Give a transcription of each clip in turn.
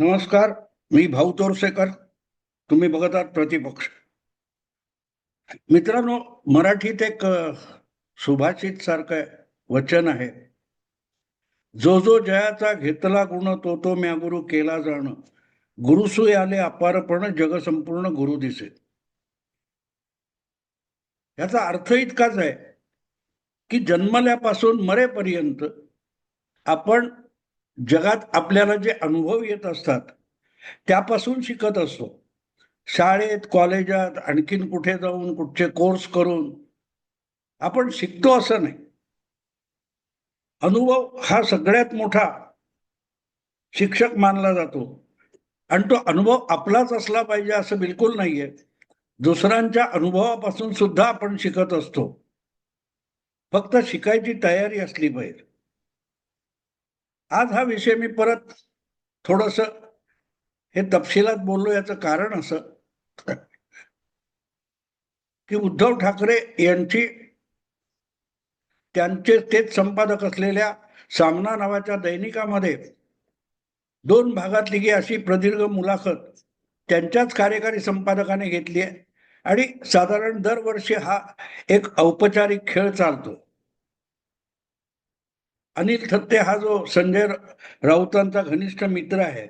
नमस्कार मी भाऊ तोरसेकर. तुम्ही बघत आहात प्रतिपक्ष. मित्रांनो मराठीत एक सुभाषित सारखं वचन आहे. जो जो जयाचा घेतला गुण तो तो म्या गुरु केला जाण. गुरुसुय आले अपारपण जग संपूर्ण गुरु दिसे. याचा अर्थ इतकाच आहे की जन्मल्यापासून मरेपर्यंत आपण जगात आपल्याला जे अनुभव येत असतात त्यापासून शिकत असतो. शाळेत कॉलेजात आणखीन कुठे जाऊन कुठचे कोर्स करून आपण शिकतो असं नाही. अनुभव हा सगळ्यात मोठा शिक्षक मानला जातो. आणि तो अनुभव आपलाच असला पाहिजे असं बिलकुल नाहीये. दुसऱ्यांच्या अनुभवापासून सुद्धा आपण शिकत असतो. फक्त शिकायची तयारी असली पाहिजे. आज हा विषय मी परत थोडस हे तपशिलात बोललो याचं कारण असं की उद्धव ठाकरे यांची त्यांचे तेच संपादक असलेल्या सामना नावाच्या दैनिकामध्ये दोन भागातली की अशी प्रदीर्घ मुलाखत त्यांच्याच कार्यकारी संपादकाने घेतली आहे. आणि साधारण दरवर्षी हा एक औपचारिक खेळ चालतो. अनिल थत्ते हा जो संजय राऊतांचा घनिष्ठ मित्र आहे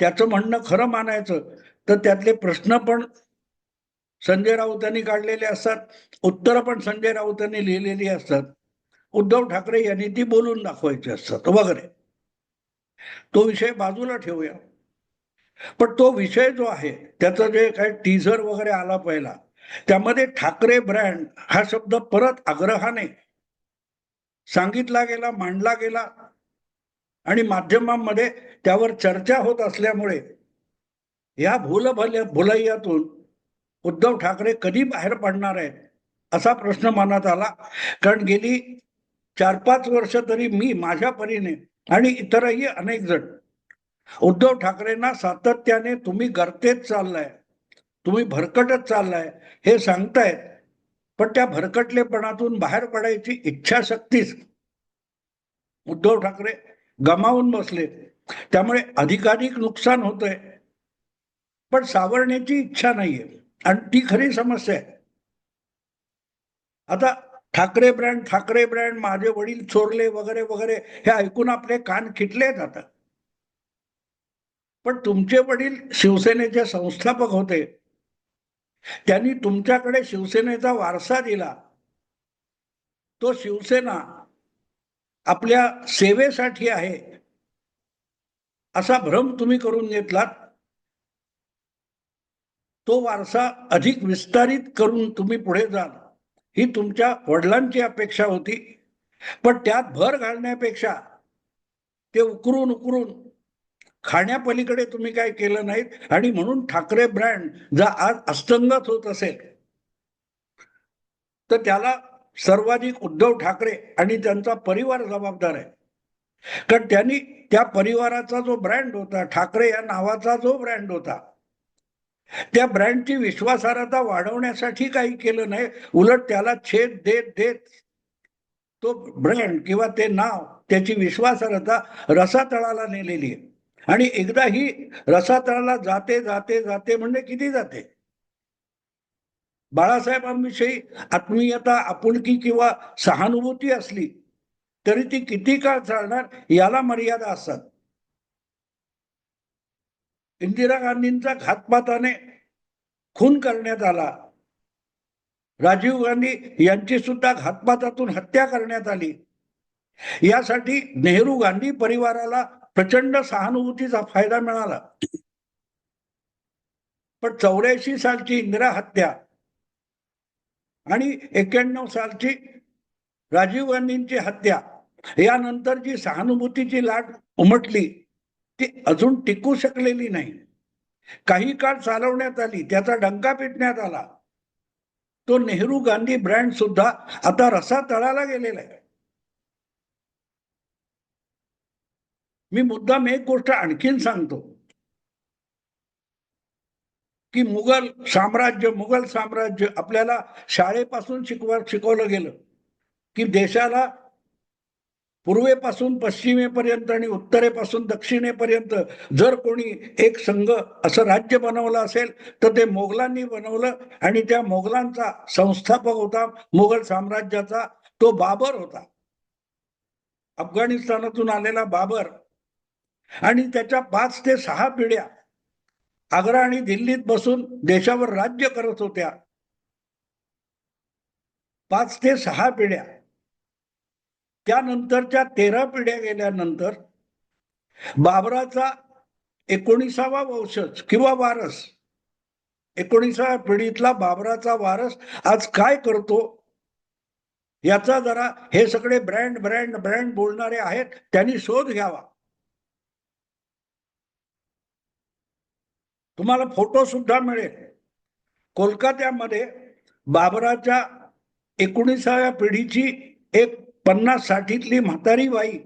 त्याचं म्हणणं खरं मानायचं तर त्यातले प्रश्न पण संजय राऊतांनी काढलेले असतात उत्तरं पण संजय राऊतांनी लिहिलेली असतात. उद्धव ठाकरे यांनी ती बोलून दाखवायची असतात वगैरे. तो विषय बाजूला ठेवूया. पण तो विषय जो आहे त्याचं जे काही टीझर वगैरे आला पहिला त्यामध्ये ठाकरे ब्रँड हा शब्द परत आग्रहाने सांगितला गेला मांडला गेला. आणि माध्यमांमध्ये त्यावर चर्चा होत असल्यामुळे या भूलभल्या भल भुलैयातून उद्धव ठाकरे कधी बाहेर पडणार आहेत असा प्रश्न मनात आला. कारण गेली चार पाच वर्ष तरी मी माझ्या परीने आणि इतरही अनेक जण उद्धव ठाकरेंना सातत्याने तुम्ही गर्तेत चाललाय तुम्ही भरकटत चाललाय हे सांगतायत. पण त्या भरकटलेपणातून बाहेर पडायची इच्छाशक्तीच उद्धव ठाकरे गमावून बसले. त्यामुळे अधिकाधिक नुकसान होतंय. पण सावरण्याची इच्छा नाहीये. आणि ती खरी समस्या आहे. आता ठाकरे ब्रँड ठाकरे ब्रँड माझे वडील चोरले वगैरे वगैरे हे ऐकून आपले कान खिटले जातात पण तुमचे वडील शिवसेनेचे संस्थापक होते. त्यांनी तुमच्याकडे शिवसेनेचा वारसा दिला. तो शिवसेना आपल्या सेवेसाठी आहे. असा भ्रम तुम्ही करून घेतलात. तो वारसा अधिक विस्तारित करून तुम्ही पुढे जाल. ही तुमच्या वडिलांची अपेक्षा होती. पण त्यात भर घालण्यापेक्षा ते उकरून उकरून खाण्यापलीकडे तुम्ही काय केलं नाहीत? आणि म्हणून ठाकरे ब्रँड जर आज अस्तंगत होत असेल तर त्याला सर्वाधिक उद्धव ठाकरे आणि त्यांचा परिवार जबाबदार आहे. कारण त्यांनी त्या परिवाराचा जो ब्रँड होता ठाकरे या नावाचा जो ब्रँड होता त्या ब्रँडची विश्वासार्हता वाढवण्यासाठी काही केलं नाही. उलट त्याला छेद देत देत तो ब्रँड किंवा ते नाव त्याची विश्वासार्हता रसातळाला नेलेली आहे. आणि एकदा ही रसातळाला जाते जाते जाते म्हणजे किती जाते? बाळासाहेबांविषयी आत्मीयता आपुलकी किंवा सहानुभूती असली तरी ती किती काळ चालणार याला मर्यादा असतात. इंदिरा गांधींचा घातपाताने खून करण्यात आला. राजीव गांधी यांची सुद्धा घातपातातून हत्या करण्यात आली. यासाठी नेहरू गांधी परिवाराला प्रचंड सहानुभूतीचा फायदा मिळाला. पण चौऱ्याऐंशी सालची इंदिरा हत्या आणि एक्क्याण्णव सालची राजीव गांधींची हत्या यानंतर जी सहानुभूतीची लाट उमटली ती अजून टिकू शकलेली नाही. काही काळ चालवण्यात आली त्याचा डंका पिटण्यात आला. तो नेहरू गांधी ब्रँड सुद्धा आता रसा तळाला गेलेला आहे. मी मुद्दाम एक गोष्ट आणखीन सांगतो. की मुघल साम्राज्य मुघल साम्राज्य आपल्याला शाळेपासून शिकवा शिकवलं गेलं. की देशाला पूर्वेपासून पश्चिमेपर्यंत आणि उत्तरेपासून दक्षिणेपर्यंत जर कोणी एक संघ असं राज्य बनवलं असेल तर ते मोगलांनी बनवलं आणि त्या मोगलांचा संस्थापक होता मोगल साम्राज्याचा तो बाबर होता. अफगाणिस्तानातून आलेला बाबर आणि त्याच्या पाच ते सहा पिढ्या आग्रा आणि दिल्लीत बसून देशावर राज्य करत होत्या. पाच ते सहा पिढ्या. त्यानंतरच्या तेरा पिढ्या गेल्यानंतर बाबराचा एकोणीसावा वंशज किंवा वारस एकोणीसाव्या पिढीतला बाबराचा वारस आज काय करतो? याचा जरा हे सगळे ब्रँड ब्रँड ब्रँड बोलणारे आहेत त्यांनी शोध घ्यावा. तुम्हाला फोटो सुद्धा मिळेल. कोलकात्यामध्ये बाबराच्या एकोणीसाव्या पिढीची एक पन्नास साठीतली म्हातारी बाई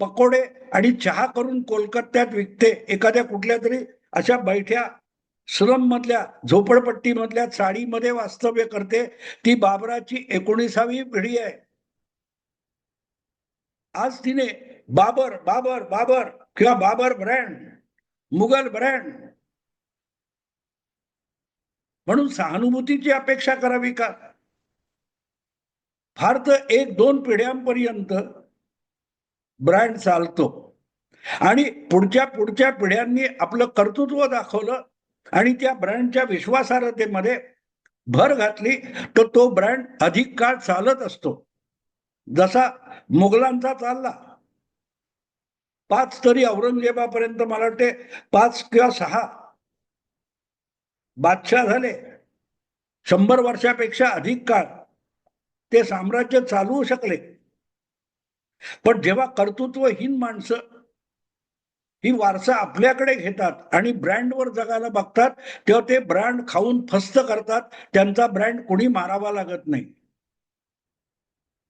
पकोडे आणि चहा करून कोलकात्यात विकते. एखाद्या कुठल्या तरी अशा बैठ्या श्रम मधल्या झोपडपट्टी मधल्या चाळीमध्ये वास्तव्य करते. ती बाबराची एकोणीसावी पिढी आहे. आज तिने बाबर बाबर बाबर किंवा बाबर ब्रँड मुघल ब्रँड म्हणून सहानुभूतीची अपेक्षा करावी का? फार तर एक दोन पिढ्यांपर्यंत ब्रँड चालतो. आणि पुढच्या पुढच्या पिढ्यांनी आपलं कर्तृत्व दाखवलं आणि त्या ब्रँडच्या विश्वासार्हतेमध्ये भर घातली तर तो ब्रँड अधिक काळ चालत असतो. जसा मुघलांचा चालला पाच तरी औरंगजेबापर्यंत मला वाटते पाच किंवा सहा बादशाह झाले. शंभर वर्षापेक्षा अधिक काळ ते साम्राज्य चालवू शकले. पण जेव्हा कर्तृत्वहीन माणसं ही वारसा आपल्याकडे घेतात आणि ब्रँडवर जगायला बघतात तेव्हा ते ब्रँड खाऊन फस्त करतात त्यांचा ब्रँड कोणी मारावा लागत नाही.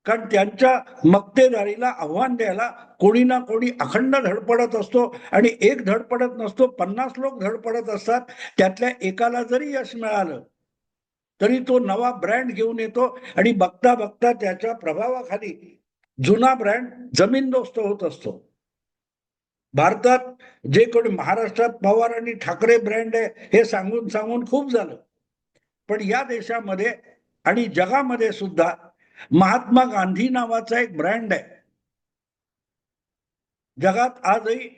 कारण त्यांच्या मक्तेदारीला आव्हान द्यायला कोणी ना कोणी अखंड धडपडत असतो. आणि एक धडपडत नसतो पन्नास लोक धडपडत असतात. त्यातल्या एकाला जरी यश मिळालं तरी तो नवा ब्रँड घेऊन येतो. आणि बघता बघता त्याच्या प्रभावाखाली जुना ब्रँड जमीनदोस्त होत असतो. भारतात जे कोणी महाराष्ट्रात पवार आणि ठाकरे ब्रँड आहे हे सांगून सांगून खूप झालं. पण या देशामध्ये आणि जगामध्ये सुद्धा महात्मा गांधी नावाचा एक ब्रँड आहे. जगात आजही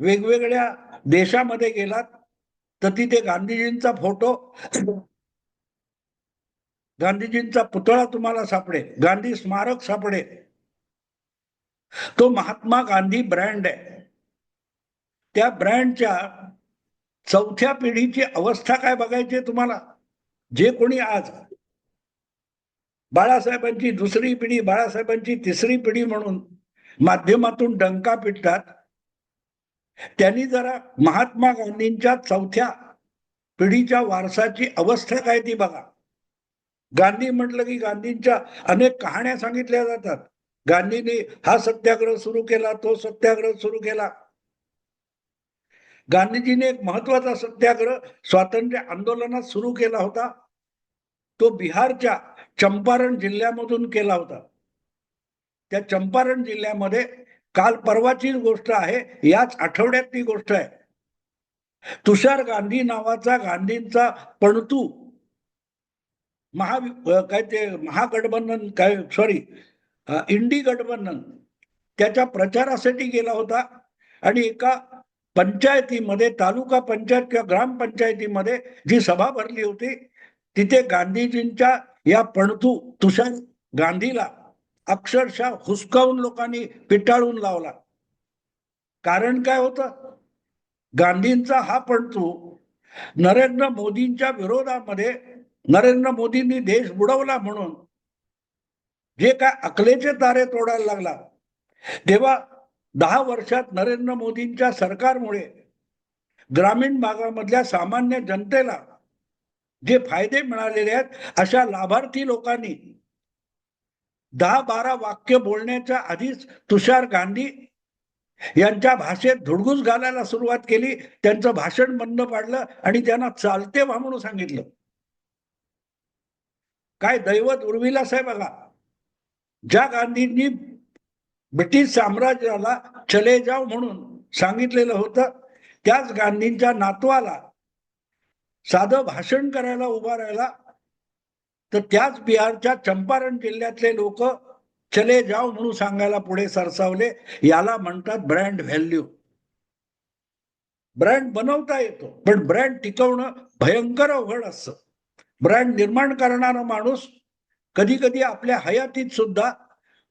वेगवेगळ्या देशामध्ये गेलात तर तिथे गांधीजींचा फोटो गांधीजींचा पुतळा तुम्हाला सापडेल गांधी स्मारक सापडेल. तो महात्मा गांधी ब्रँड आहे. त्या ब्रँडच्या चौथ्या पिढीची अवस्था काय बघायची तुम्हाला? जे कोणी आज बाळासाहेबांची दुसरी पिढी बाळासाहेबांची तिसरी पिढी म्हणून माध्यमातून डंका पिटतात. त्यांनी जरा महात्मा गांधींच्या चौथ्या पिढीच्या वारसाची अवस्था काय ती बघा. गांधी म्हटलं की गांधींच्या अनेक कहाण्या सांगितल्या जातात. गांधींनी हा सत्याग्रह सुरू केला तो सत्याग्रह सुरू केला. गांधीजीने एक महत्त्वाचा सत्याग्रह स्वातंत्र्य आंदोलनात सुरू केला होता. तो बिहारच्या चंपारण जिल्ह्यामधून केला होता. त्या चंपारण जिल्ह्यामध्ये काल परवाचीच गोष्ट आहे याच आठवड्यात ती गोष्ट आहे. तुषार गांधी नावाचा गांधींचा पणतू महा काय ते महागठबंधन काय सॉरी इंडी गठबंधन त्याच्या प्रचारासाठी गेला होता आणि एका पंचायतीमध्ये तालुका पंचायत किंवा ग्रामपंचायतीमध्ये जी सभा भरली होती तिथे गांधीजींच्या या पणतू तुषार गांधीला अक्षरशः हुसकावून लोकांनी पिटाळून लावला. कारण काय होतं? गांधींचा हा पणतू नरेंद्र मोदींच्या विरोधामध्ये नरेंद्र मोदींनी देश बुडवला म्हणून जे काय अकलेचे तारे तोडायला लागला. तेव्हा दहा वर्षात नरेंद्र मोदींच्या सरकारमुळे ग्रामीण भागामधल्या सामान्य जनतेला जे फायदे मिळालेले आहेत अशा लाभार्थी लोकांनी दहा बारा वाक्य बोलण्याच्या आधीच तुषार गांधी यांच्या भाषेत धुडगूस घालायला सुरुवात केली. त्यांचं भाषण बंद पाडलं आणि त्यांना चालते व्हा म्हणून सांगितलं. काय दैवत उर्विलास आहे बघा ज्या गांधींनी ब्रिटिश साम्राज्याला चले जाव म्हणून सांगितलेलं होतं त्याच गांधींच्या नातवाला साधं भाषण करायला उभा राहिला तर त्याच बिहारच्या चंपारण जिल्ह्यातले लोक चले जाव म्हणून सांगायला पुढे सरसावले. याला म्हणतात ब्रँड व्हॅल्यू ब्रँड बनवता येतो पण ब्रँड टिकवणं भयंकर अवघड असतं. ब्रँड निर्माण करणारा माणूस कधी कधी आपल्या हयातीत सुद्धा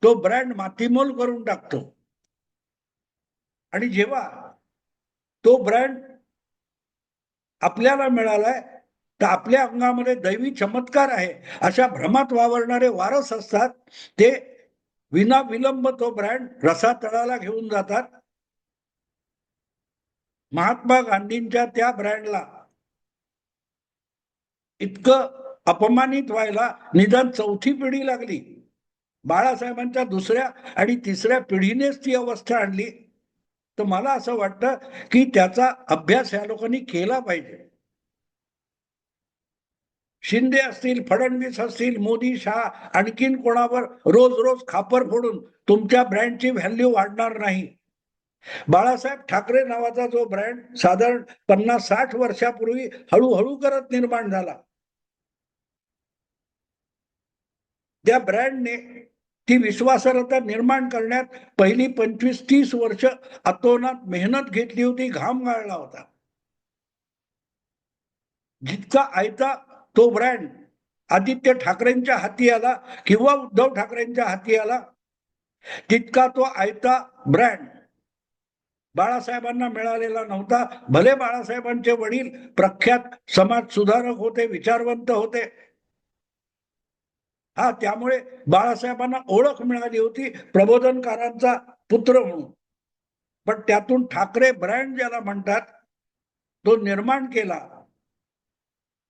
तो ब्रँड मातीमोल करून टाकतो. आणि जेव्हा तो ब्रँड आपल्याला मिळालाय तर आपल्या अंगामध्ये दैवी चमत्कार आहे. अशा भ्रमात वावरणारे वारस असतात ते विना विलंब तो ब्रँड रसातळाला घेऊन जातात. महात्मा गांधींच्या त्या ब्रँडला इतकं अपमानित व्हायला निदान चौथी पिढी लागली. बाळासाहेबांच्या दुसऱ्या आणि तिसऱ्या पिढीनेच ती अवस्था आणली. तर मला असं वाटतं की त्याचा अभ्यास या लोकांनी केला पाहिजे. शिंदे असतील फडणवीस असतील मोदी शाह आणखीन कोणावर रोज रोज खापर फोडून तुमच्या ब्रँडची व्हॅल्यू वाढणार नाही. बाळासाहेब ठाकरे नावाचा जो ब्रँड साधारण पन्नास साठ वर्षापूर्वी हळूहळू करत निर्माण झाला. त्या ब्रँडने ती विश्वासार्हता निर्माण करण्यात पहिली पंचवीस तीस वर्ष अतोनात मेहनत घेतली होती घाम गाळला होता. जितका आयता तो ब्रँड आदित्य ठाकरेंच्या हाती आला किंवा उद्धव ठाकरेंच्या हाती आला तितका तो आयता ब्रँड बाळासाहेबांना मिळालेला नव्हता. भले बाळासाहेबांचे वडील प्रख्यात समाज सुधारक होते विचारवंत होते हा त्यामुळे बाळासाहेबांना ओळख मिळाली होती प्रबोधनकारांचा पुत्र म्हणून. पण त्यातून ठाकरे ब्रँड ज्याला म्हणतात तो निर्माण केला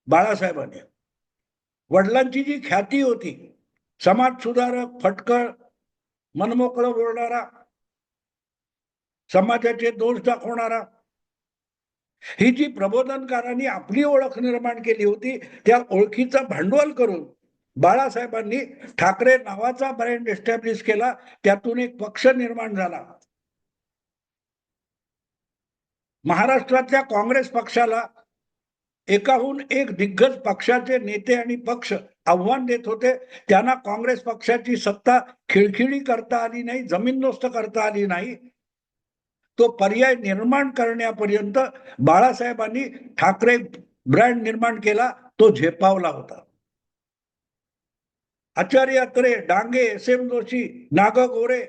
बाळासाहेबांनी. वडिलांची जी ख्याती होती समाज सुधारक फटकळ मनमोकळं बोलणारा समाजाचे दोष दाखवणारा ही जी प्रबोधनकारांनी आपली ओळख निर्माण केली होती त्या ओळखीचं भांडवल करून बाळासाहेबांनी ठाकरे नावाचा ब्रँड एस्टॅब्लिश केला त्यातून एक पक्ष निर्माण झाला. महाराष्ट्रातल्या काँग्रेस पक्षाला एकाहून एक दिग्गज पक्षाचे नेते आणि पक्ष आव्हान देत होते. त्यांना काँग्रेस पक्षाची सत्ता खिळखिळी करता आली नाही जमीनदोस्त करता आली नाही. तो पर्याय निर्माण करण्यापर्यंत बाळासाहेबांनी ठाकरे ब्रँड निर्माण केला तो झेपावला होता. आचार्य अत्रे डांगे एस एम जोशी नाग गोरे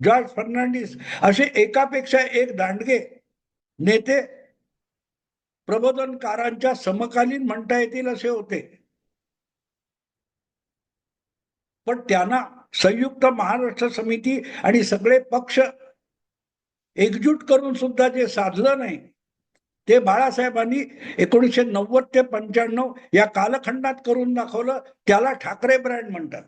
जॉर्ज फर्नांडिस असे एकापेक्षा एक दांडगे नेते प्रबोधनकारांच्या समकालीन म्हणता येतील असे होते. पण त्यांना संयुक्त महाराष्ट्र समिती आणि सगळे पक्ष एकजूट करून सुद्धा जे साधलं नाही ते बाळासाहेबांनी एकोणीसशे नव्वद ते पंच्याण्णव या कालखंडात करून दाखवलं त्याला ठाकरे ब्रँड म्हणतात.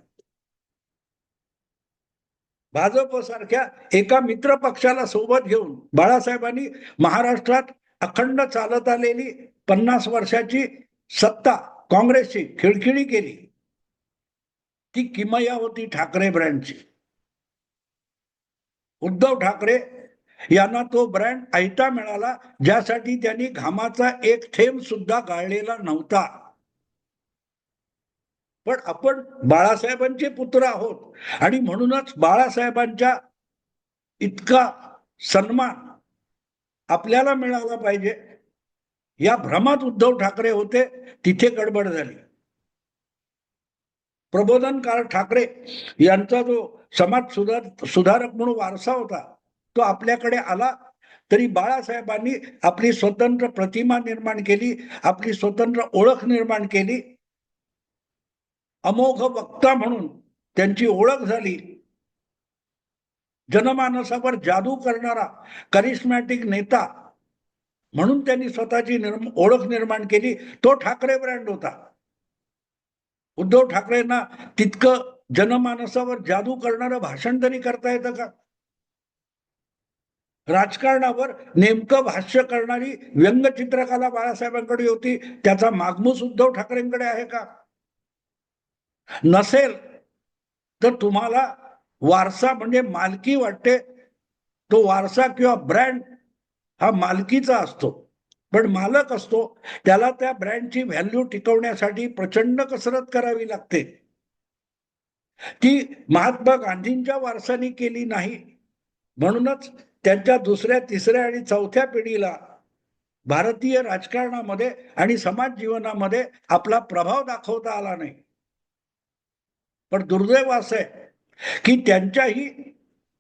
भाजप सारख्या एका मित्र पक्षाला सोबत घेऊन बाळासाहेबांनी महाराष्ट्रात अखंड चालत आलेली पन्नास वर्षाची सत्ता काँग्रेसची खिळखिळी केली. ती किमया होती ठाकरे ब्रँडची. उद्धव ठाकरे यांना तो ब्रँड ऐता मिळाला ज्यासाठी त्यांनी घामाचा एक थेंब सुद्धा गाळलेला नव्हता. पण आपण बाळासाहेबांचे पुत्र आहोत आणि म्हणूनच बाळासाहेबांच्या इतका सन्मान आपल्याला मिळाला पाहिजे. या भ्रमात उद्धव ठाकरे होते तिथे गडबड झाली. प्रबोधनकार ठाकरे यांचा जो समाज सुधार सुधारक म्हणून वारसा होता तो आपल्याकडे आला. तरी बाळासाहेबांनी आपली स्वतंत्र प्रतिमा निर्माण केली आपली स्वतंत्र ओळख निर्माण केली. अमोघ वक्ता म्हणून त्यांची ओळख झाली. जनमानसावर जादू करणारा करिस्मॅटिक नेता म्हणून त्यांनी स्वतःची निर्म ओळख निर्माण केली. तो ठाकरे ब्रँड होता. उद्धव ठाकरेंना तितकं जनमानसावर जादू करणारं भाषण तरी करता येतं का? राजकारणावर नेमकं भाष्य करणारी व्यंगचित्रकला बाळासाहेबांकडे होती त्याचा मागमूस उद्धव ठाकरेंकडे आहे का? नसेल तर तुम्हाला वारसा म्हणजे मालकी वाटते. तो वारसा किंवा ब्रँड हा मालकीचा असतो. पण मालक असतो त्याला त्या ब्रँडची व्हॅल्यू टिकवण्यासाठी प्रचंड कसरत करावी लागते. ती महात्मा गांधींच्या वारसानी केली नाही. म्हणूनच त्यांच्या दुसऱ्या तिसऱ्या आणि चौथ्या पिढीला भारतीय राजकारणामध्ये आणि समाज जीवनामध्ये आपला प्रभाव दाखवता आला नाही. पण दुर्दैव असं आहे की त्यांच्याही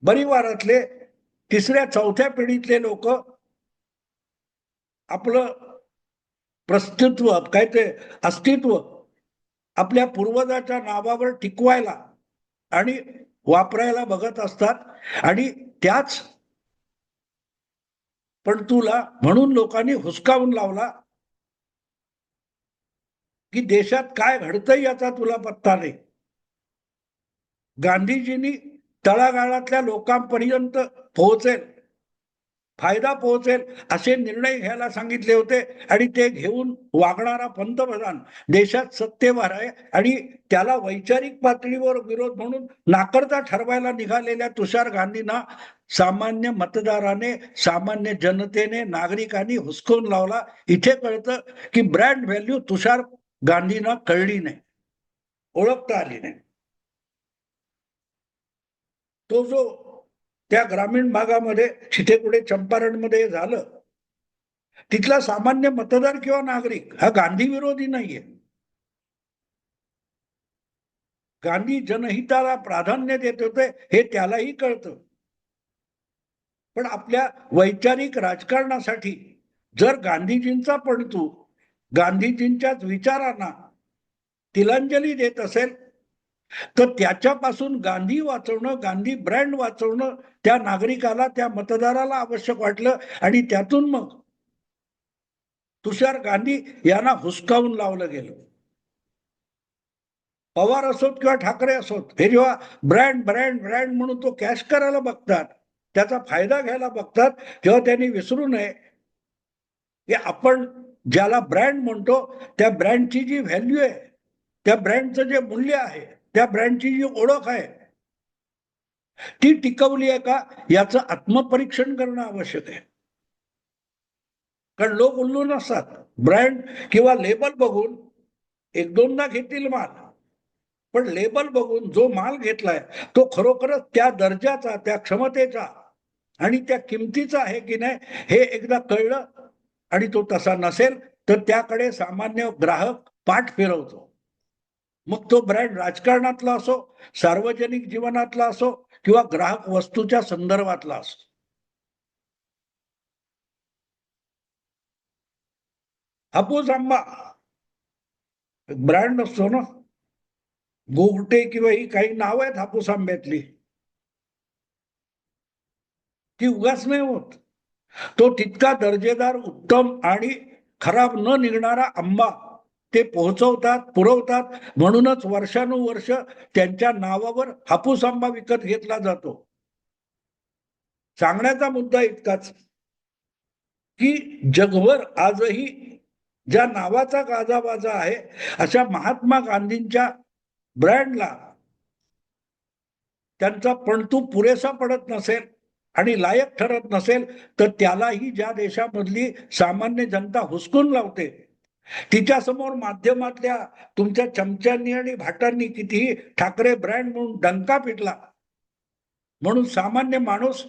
परिवारातले तिसऱ्या चौथ्या पिढीतले लोक आपलं प्रस्तित्व काय ते अस्तित्व आपल्या पूर्वजाच्या नावावर टिकवायला आणि वापरायला बघत असतात आणि त्याच पण तुला म्हणून लोकांनी हुसकावून लावला की देशात काय घडतंय याचा तुला पत्ता नाही. गांधीजींनी तळागाळातल्या लोकांपर्यंत पोहोचेल. फायदा पोहोचेल असे निर्णय घ्यायला सांगितले होते आणि ते घेऊन वागणारा पंतप्रधान देशात सत्तेवर आहे आणि त्याला वैचारिक पातळीवर विरोध म्हणून नाकर्ता ठरवायला निघालेल्या तुषार गांधींना सामान्य मतदाराने सामान्य जनतेने नागरिकांनी हुसकून लावला. इथे कळतं की ब्रँड व्हॅल्यू तुषार गांधींना कळली नाही ओळखता आली नाही. तो जो त्या ग्रामीण भागामध्ये तिथे कुठे चंपारणमध्ये झालं. तिथला सामान्य मतदार किंवा नागरिक हा गांधी विरोधी नाहीये. गांधी जनहिताला प्राधान्य देत होते हे त्यालाही कळतं. पण आपल्या वैचारिक राजकारणासाठी जर गांधीजींचा पण तू गांधीजींच्याच विचारांना तिलांजली देत असेल तर त्याच्यापासून गांधी वाचवणं गांधी ब्रँड वाचवणं त्या नागरिकाला त्या मतदाराला आवश्यक वाटलं आणि त्यातून मग तुषार गांधी यांना हुसकावून लावलं गेलं. पवार असोत किंवा ठाकरे असोत हे जेव्हा ब्रँड ब्रँड ब्रँड म्हणून तो कॅश करायला बघतात त्याचा फायदा घ्यायला बघतात तेव्हा त्यांनी विसरू नये. की आपण ज्याला ब्रँड म्हणतो त्या ब्रँडची जी व्हॅल्यू आहे त्या ब्रँडचं जे मूल्य आहे त्या ब्रँडची जी ओळख आहे ती टिकवली आहे का? याचं आत्मपरीक्षण करणं आवश्यक आहे. कारण लोक उल्लू नसतात. ब्रँड किंवा लेबल बघून एक दोनदा घेतील माल. पण लेबल बघून जो माल घेतलाय तो खरोखरच त्या दर्जाचा त्या क्षमतेचा आणि त्या किमतीचा आहे की नाही हे एकदा कळलं आणि तो तसा नसेल तर त्याकडे सामान्य ग्राहक पाठ फिरवतो. मग तो ब्रँड राजकारणातला असो सार्वजनिक जीवनातला असो किंवा ग्राहक वस्तूच्या संदर्भातला असो. हापूस आंबा ब्रँड असतो ना गोगटे किंवा ही काही नाव आहेत हापूस आंब्यातली ती उगाच नाही होत. तो तितका दर्जेदार उत्तम आणि खराब न निघणारा आंबा ते पोहोचवतात पुरवतात. म्हणूनच वर्षानुवर्ष त्यांच्या नावावर हापूस आंबा विकत घेतला जातो. सांगण्याचा मुद्दा इतकाच की जगभर आजही ज्या नावाचा गाजाबाजा आहे अशा महात्मा गांधींच्या ब्रँडला त्यांचा पणतू पुरेसा पडत नसेल आणि लायक ठरत नसेल तर त्यालाही ज्या देशामधली सामान्य जनता हुसकून लावते तिच्यासमोर माध्यमातल्या तुमच्या चमच्यांनी आणि भाटांनी कितीही ठाकरे ब्रँड म्हणून डंका पिटला. म्हणून सामान्य माणूस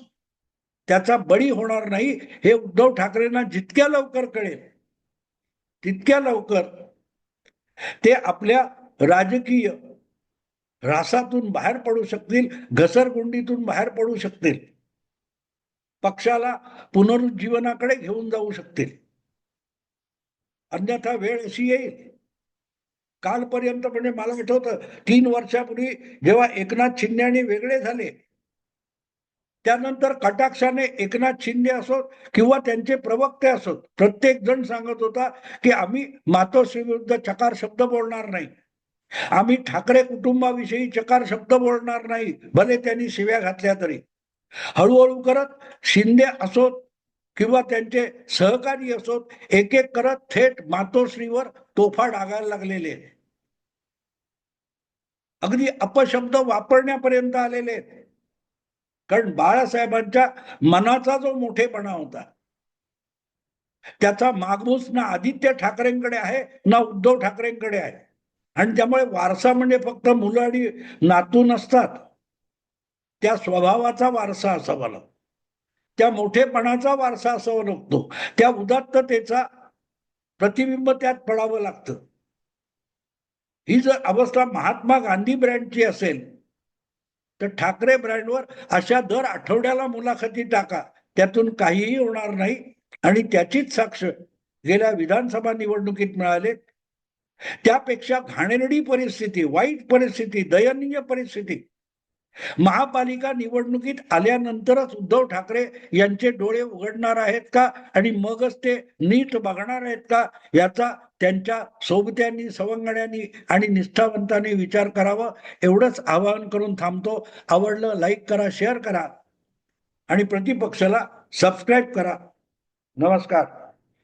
त्याचा बळी होणार नाही हे उद्धव ठाकरेंना जितक्या लवकर कळेल तितक्या लवकर ते आपल्या राजकीय रासातून बाहेर पडू शकतील घसरगुंडीतून बाहेर पडू शकतील. पक्षाला पुनरुज्जीवनाकडे घेऊन जाऊ शकतील. अन्यथा वेळ अशी येईल. कालपर्यंत म्हणजे मला आठवतं तीन वर्षापूर्वी जेव्हा एकनाथ शिंदे आणि वेगळे झाले त्यानंतर कटाक्षाने एकनाथ शिंदे असोत किंवा त्यांचे प्रवक्ते असोत प्रत्येक जण सांगत होता की आम्ही मातोश्री विरुद्ध चकार शब्द बोलणार नाही. आम्ही ठाकरे कुटुंबाविषयी चकार शब्द बोलणार नाही भले त्यांनी शिव्या घातल्या तरी. हळूहळू करत शिंदे असोत किंवा त्यांचे सहकारी असोत एक एक करत थेट मातोश्रीवर तोफा डागायला लागलेले आहेत. अगदी अपशब्द वापरण्यापर्यंत आलेले आहेत. कारण बाळासाहेबांच्या मनाचा जो मोठेपणा होता त्याचा मागमूस ना आदित्य ठाकरेंकडे आहे ना उद्धव ठाकरेंकडे आहे आणि त्यामुळे वारसा म्हणजे फक्त मुलं आणि नातू नसतात त्या स्वभावाचा वारसा असावा लागतो त्या मोठेपणाचा वारसा असावा लागतो. त्या उदात्ततेचा प्रतिबिंब त्यात पडावं लागतं. ही जर अवस्था महात्मा गांधी ब्रँडची असेल तर ठाकरे ब्रँडवर अशा दर आठवड्याला मुलाखती टाका. त्यातून काहीही होणार नाही आणि त्याचीच साक्ष गेल्या विधानसभा निवडणुकीत मिळाले. त्यापेक्षा घाणेरडी परिस्थिती वाईट परिस्थिती दयनीय परिस्थिती महापालिका निवडणुकीत आल्यानंतरच उद्धव ठाकरे यांचे डोळे उघडणार आहेत का? आणि मगच ते नीट बघणार आहेत का? याचा त्यांच्या सोबत्यांनी सवंगड्यांनी आणि निष्ठावंतांनी विचार करावा. एवढंच आवाहन करून थांबतो. आवडलं लाईक करा शेअर करा आणि प्रतिपक्षाला सबस्क्राईब करा. नमस्कार.